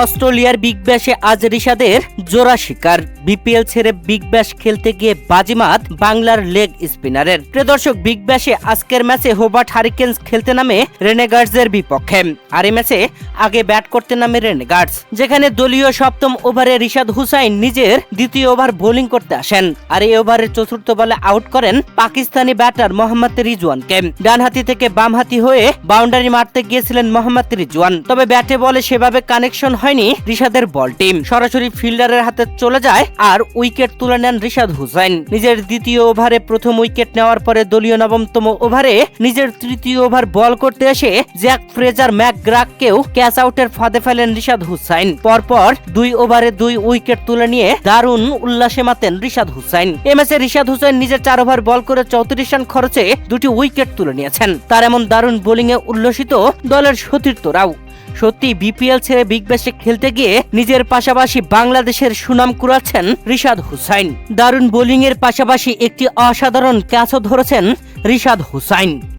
অস্ট্রেলিয়ার বিগ ব্যাশে আজ রিশাদের জোড়া শিকার। বিপিএল ছেড়ে বিগ ব্যাশ খেলতে গিয়ে বাজিমাত বাংলার লেগ স্পিনারের। প্রিয় দর্শক, বিগ ব্যাশে আজকের ম্যাচে হোবার্ট হারিকেন্স খেলতে নামে রেনেগার্ডসের বিপক্ষে। আর এই ম্যাচে আগে ব্যাট করতে নামে রেনেগার্ডস, যেখানে দলীয় সপ্তম ওভারে রিশাদ হুসাইন নিজের দ্বিতীয় ওভার বোলিং করতে আসেন। আর এই ওভারের চতুর্থ বলে আউট করেন পাকিস্তানি ব্যাটার মোহাম্মদ রিজওয়ানকে। ডানহাতি থেকে বামহাতি হয়ে বাউন্ডারি মারতে গিয়েছিলেন মোহাম্মদ রিজওয়ান। তবে ব্যাটে বলে সেভাবে কানেকশন হয়নি রিশাদের বল টিম। সরাসরি ফিল্ডারের হাতে চলে যায় আর উইকেট তুলে নেন রিশাদ হুসাইন। নিজের দ্বিতীয় ওভারে প্রথম উইকেট নেওয়ার পরে দলীয় নবমতম ওভারে নিজের তৃতীয় ওভার বল করতে এসে জ্যাক ফ্রেজার ম্যাক গ্রাককেও ক্যাচ আউটের ফাঁদে ফেলেন রিশাদ হুসাইন। পরপর দুই ওভারে দুই উইকেট তুলে নিয়ে দারুণ উল্লাসে মাতেন রিশাদ হুসাইন। এ ম্যাচে রিশাদ হুসাইন নিজের চার ওভার বল করে চৌত্রিশ রান খরচে দুটি উইকেট তুলে নিয়েছেন। তার এমন দারুণ বোলিংয়ে উল্লসিত দলের সতীর্থরাও। সত্যি বিপিএল ছেড়ে বিগ ব্যাশে খেলতে গিয়ে নিজের পাশাপাশি বাংলাদেশের সুনাম কুড়াচ্ছেন রিশাদ হুসাইন। দারুণ বোলিংয়ের পাশাপাশি একটি অসাধারণ ক্যাচও ধরেছেন রিশাদ হুসাইন।